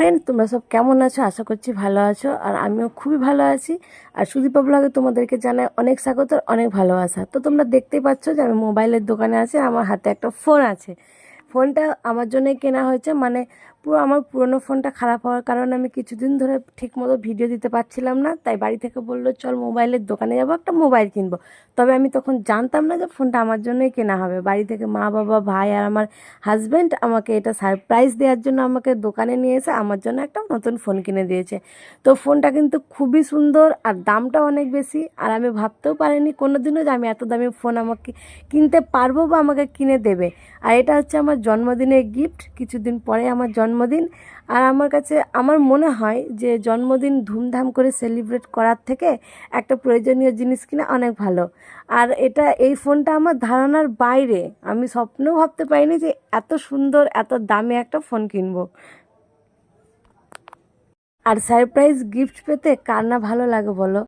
Friend তোমরা সব কেমন আছো? আশা করছি ভালো আছো। আর আমিও খুবই ভালো আছি। আর সুদীপ ব্লগে তোমাদেরকে জানাই অনেক স্বাগত অনেক ভালোবাসা। তো তোমরা দেখতেই পাচ্ছ যে আমি মোবাইলের দোকানে আছি আমার হাতে একটা ফোন আছে। ফোনটা আমার জন্যই কেনা হয়েছে। মানে পুরো আমার পুরনো ফোনটা খারাপ হওয়ার কারণে আমি কিছুদিন ধরে ঠিকমতো ভিডিও দিতে পারছিলাম না। তাই বাড়ি থেকে বলল, চল মোবাইলের দোকানে যাব, একটা মোবাইল কিনবো। তবে আমি তখন জানতাম না যে ফোনটা আমার জন্যই কেনা হবে। বাড়ি থেকে মা, বাবা, ভাই আর আমার হাজব্যান্ড আমাকে এটা সারপ্রাইজ দেওয়ার জন্য আমাকে দোকানে নিয়ে এসে আমার জন্য একটা নতুন ফোন কিনে দিয়েছে। তো ফোনটা কিন্তু খুবই সুন্দর আর দামটা অনেক বেশি। আর আমি ভাবতেও পারিনি কোনো দিনও যে আমি এত দামি ফোন আমাকে কিনতে পারব বা আমাকে কিনে দেবে। আর এটা হচ্ছে আমার জন্মদিনের গিফট কিছুদিন পরে আমার জন্মদিন। আর আমার কাছে, আমার মনে হয় যে জন্মদিন ধুমধাম করে সেলিব্রেট করার থেকে একটা প্রয়োজনীয় জিনিস কিনা অনেক ভালো। আর এটা, এই ফোনটা আমার ধারণার বাইরে। আমি স্বপ্নেও ভাবতে পারিনি যে এত সুন্দর, এত দামি একটা ফোন কিনবো। আর সারপ্রাইজ গিফট পেতে কার না ভালো লাগে বলো?